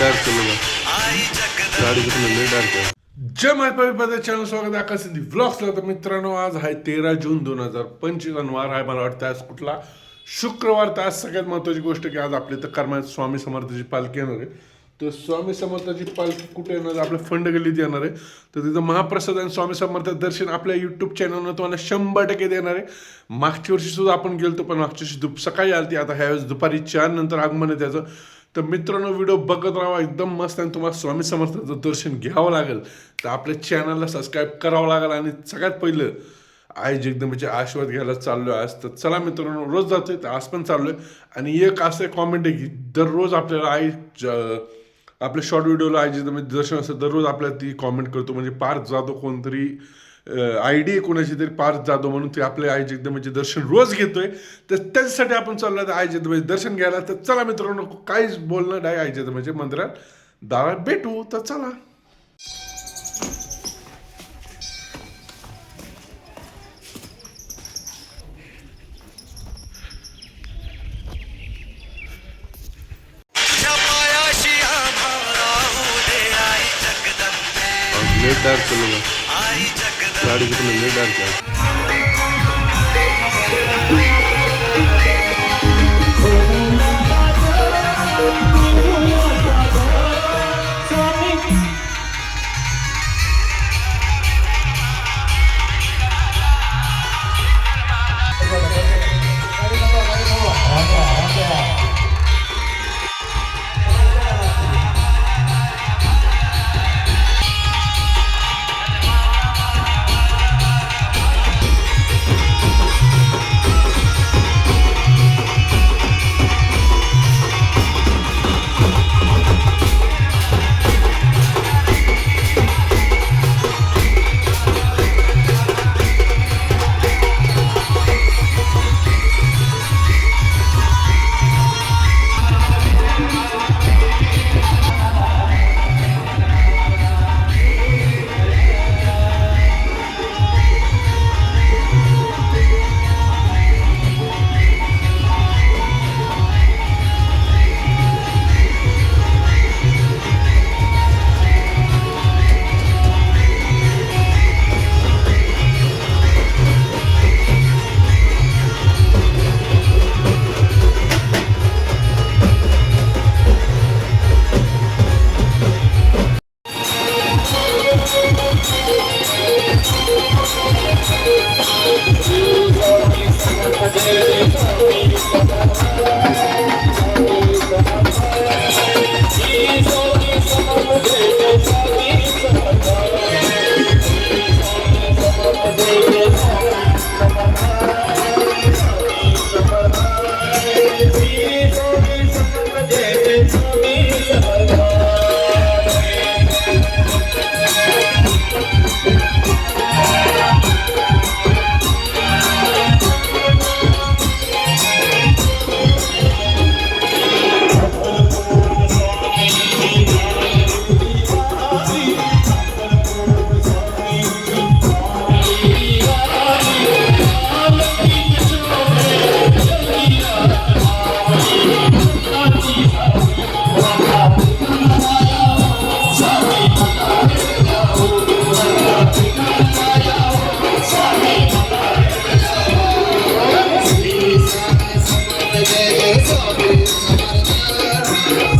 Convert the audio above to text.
Dark केलं गाडी कसं डार्क आहे जय चॅनल स्वागत आहे आकाश सिंधी व्लॉग्सला तर मित्रांनो आज आहे तेरा जून दोन हजार पंचवीस. आणि आहे मला वाटतं आज कुठला? शुक्रवार. तर आज सगळ्यात महत्त्वाची गोष्ट की आज आपल्या तर कर्मात स्वामी समर्थाची पालखी येणार आहे. तर स्वामी समर्थाची पालखी कुठे येणार आहे? आपल्या फंड गल्लीत येणार आहे. तर तिथं महाप्रसाद आणि स्वामी समर्थ दर्शन आपल्या यूट्यूब चॅनलवर तुम्हाला शंभर टक्के देणार आहे. मागच्या वर्षी सुद्धा आपण गेलो पण मागच्या वर्षी दुप सकाळी आलती. आता ह्यावेळेस दुपारी चार नंतर आगमन आहे त्याचं. तर मित्रांनो व्हिडिओ बघत राहा एकदम मस्त आणि तुम्हाला स्वामी समर्थाचं दर्शन घ्यावं लागेल. तर आपल्या चॅनलला सबस्क्राईब करावं लागेल. आणि सगळ्यात पहिलं आई जगदंबेचे आशीर्वाद घ्यायला चाललो आहे आज. तर चला मित्रांनो रोज जातोय तर आज पण चाललोय. आणि एक असं कॉमेंट आहे की दररोज आपल्याला आई ज- आपल्या शॉर्ट व्हिडिओला आई जगदंबे दर्शन असतं दररोज आपल्याला ती कॉमेंट करतो. म्हणजे पार जातो कोणतरी आय डी कोणाची तरी पार्थ जाधव म्हणून ते आपल्या आई जगदंबेचे दर्शन रोज घेतोय. तर त्याच्यासाठी आपण चाललो आई जगदंबेचे दर्शन घ्यायला. तर चला मित्रांनो काहीच बोलणं नाही आई जगदंबेचे मंदिरात. दारात भेटू तर चला. पायाशी आम्हाला उदे आई जगदंबे लय डार्क